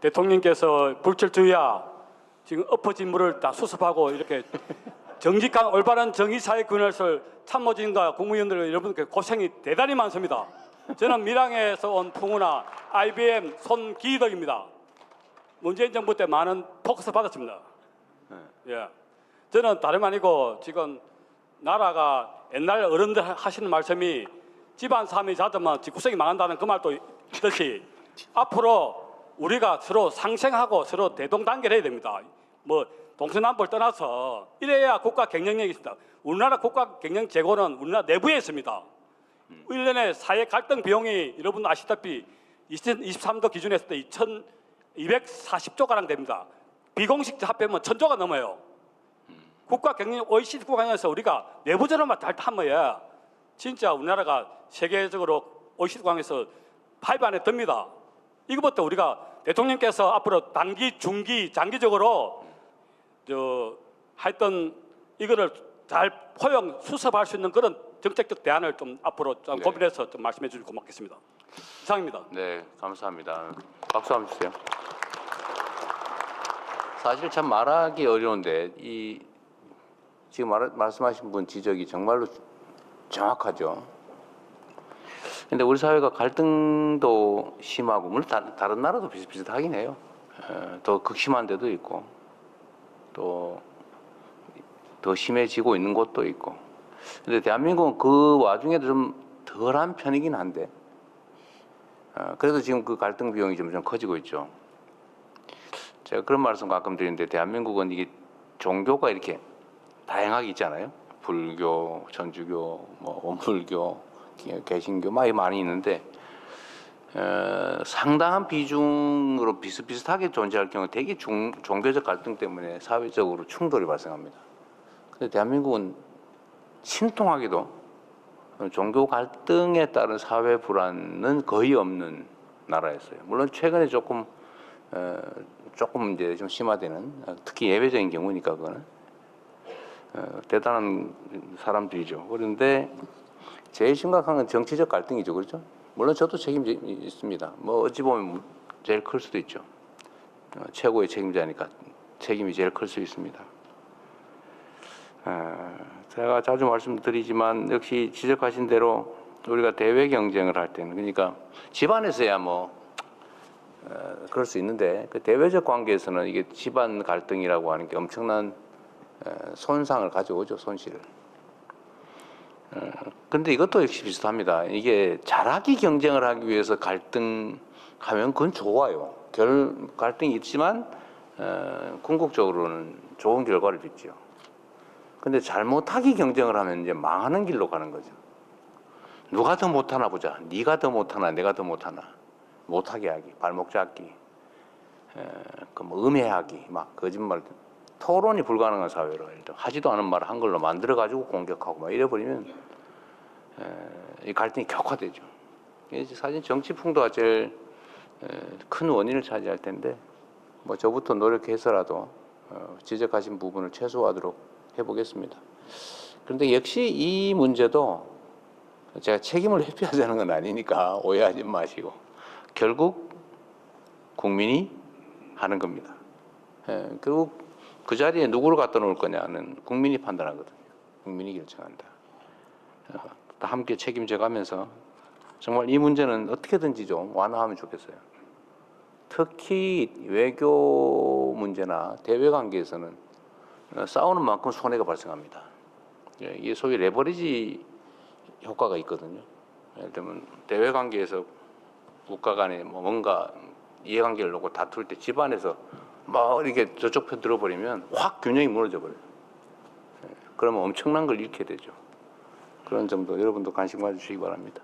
대통령께서 불철주야 지금 엎어진 물을 다 수습하고 이렇게 정직한 올바른 정의사회 군을설 참모진과 국무위원들 여러분께 고생이 대단히 많습니다. 저는 밀양에서 온 풍우나 IBM 손기덕입니다. 문재인 정부 때 많은 포커스 받았습니다. 예. 저는 다름 아니고 지금 나라가 옛날 어른들 하시는 말씀이 집안 삶이 잦으면 집구석이 망한다는 그 말도 있듯이 앞으로 우리가 서로 상생하고 서로 대동단결해야 됩니다. 뭐 동서남북을 떠나서 이래야 국가 경쟁력이 있습니다. 우리나라 국가 경쟁 재고는 우리나라 내부에 있습니다. 1년에 사회 갈등 비용이 여러분 아시다시피 2023도 기준에 했을 때 2,240조 가량 됩니다. 비공식 합하면 1,000조가 넘어요. 국가 경영 OECD 국가에서 우리가 내부적으로만 잘 하면 진짜 우리나라가 세계적으로 OECD 국가에서 파이브 안에 듭니다. 이것부터 우리가 대통령께서 앞으로 단기, 중기, 장기적으로 저 하여튼 이거를 잘 포용 수습할 수 있는 그런 정책적 대안을 좀 앞으로 좀 네. 고민해서 좀 말씀해 주시면 고맙겠습니다. 이상입니다. 네, 감사합니다. 박수 한번 주세요. 사실 참 말하기 어려운데 이 지금 말, 말씀하신 분 지적이 정말로 정확하죠. 근데 우리 사회가 갈등도 심하고 물론 다, 다른 나라도 비슷비슷하긴 해요. 에, 더 극심한 데도 있고 또 더 심해지고 있는 곳도 있고. 근데 대한민국은 그 와중에도 좀 덜한 편이긴 한데 어, 그래도 지금 그 갈등 비용이 점점 커지고 있죠. 제가 그런 말씀 가끔 드리는데 대한민국은 이게 종교가 이렇게 다양하게 있잖아요. 불교, 천주교, 뭐 원불교, 개신교 막 많이 있는데 어, 상당한 비중으로 비슷비슷하게 존재할 경우 되게 종, 종교적 갈등 때문에 사회적으로 충돌이 발생합니다. 근데 대한민국은 신통하게도 종교 갈등에 따른 사회 불안은 거의 없는 나라였어요. 물론 최근에 조금 어, 조금 이제 좀 심화되는 어, 특히 예외적인 경우니까 그거는 어, 대단한 사람들이죠. 그런데 제일 심각한 건 정치적 갈등이죠, 그렇죠? 물론 저도 책임이 있습니다. 뭐 어찌 보면 제일 클 수도 있죠. 어, 최고의 책임자니까 책임이 제일 클 수 있습니다. 어, 제가 자주 말씀드리지만 역시 지적하신 대로 우리가 대외 경쟁을 할 때는 그러니까 집안에서야 뭐 어, 그럴 수 있는데 그 대외적 관계에서는 이게 집안 갈등이라고 하는 게 엄청난 어, 손상을 가져오죠 손실을. 어, 근데 이것도 역시 비슷합니다. 이게 잘하기 경쟁을 하기 위해서 갈등하면 그건 좋아요. 결 갈등이 있지만 어, 궁극적으로는 좋은 결과를 빚죠. 근데 잘못하기 경쟁을 하면 이제 망하는 길로 가는 거죠. 누가 더 못하나 보자. 네가 더 못하나 내가 더 못하나. 못하게 하기, 발목 잡기, 그뭐 음해하기, 막 거짓말, 토론이 불가능한 사회로 하지도 않은 말을 한글로 만들어 가지고 공격하고 막 이래버리면 에, 이 갈등이 격화되죠. 사실 정치 풍도가 제일 에, 큰 원인을 차지할 텐데 뭐 저부터 노력해서라도 어, 지적하신 부분을 최소화하도록 해보겠습니다. 그런데 역시 이 문제도 제가 책임을 회피하자는 건 아니니까 오해하지 마시고 결국 국민이 하는 겁니다. 예, 결국 그 자리에 누구를 갖다 놓을 거냐는 국민이 판단하거든요. 국민이 결정한다. 어, 다 함께 책임져 가면서 정말 이 문제는 어떻게든지 좀 완화하면 좋겠어요. 특히 외교 문제나 대외 관계에서는 어, 싸우는 만큼 손해가 발생합니다. 예, 이게 소위 레버리지 효과가 있거든요. 예를 들면 대외 관계에서 국가 간에 뭐 뭔가 이해관계를 놓고 다툴 때 집안에서 막 이렇게 저쪽 편 들어버리면 확 균형이 무너져 버려요. 예, 그러면 엄청난 걸 잃게 되죠. 그런 점도 여러분도 관심 가져주시기 바랍니다.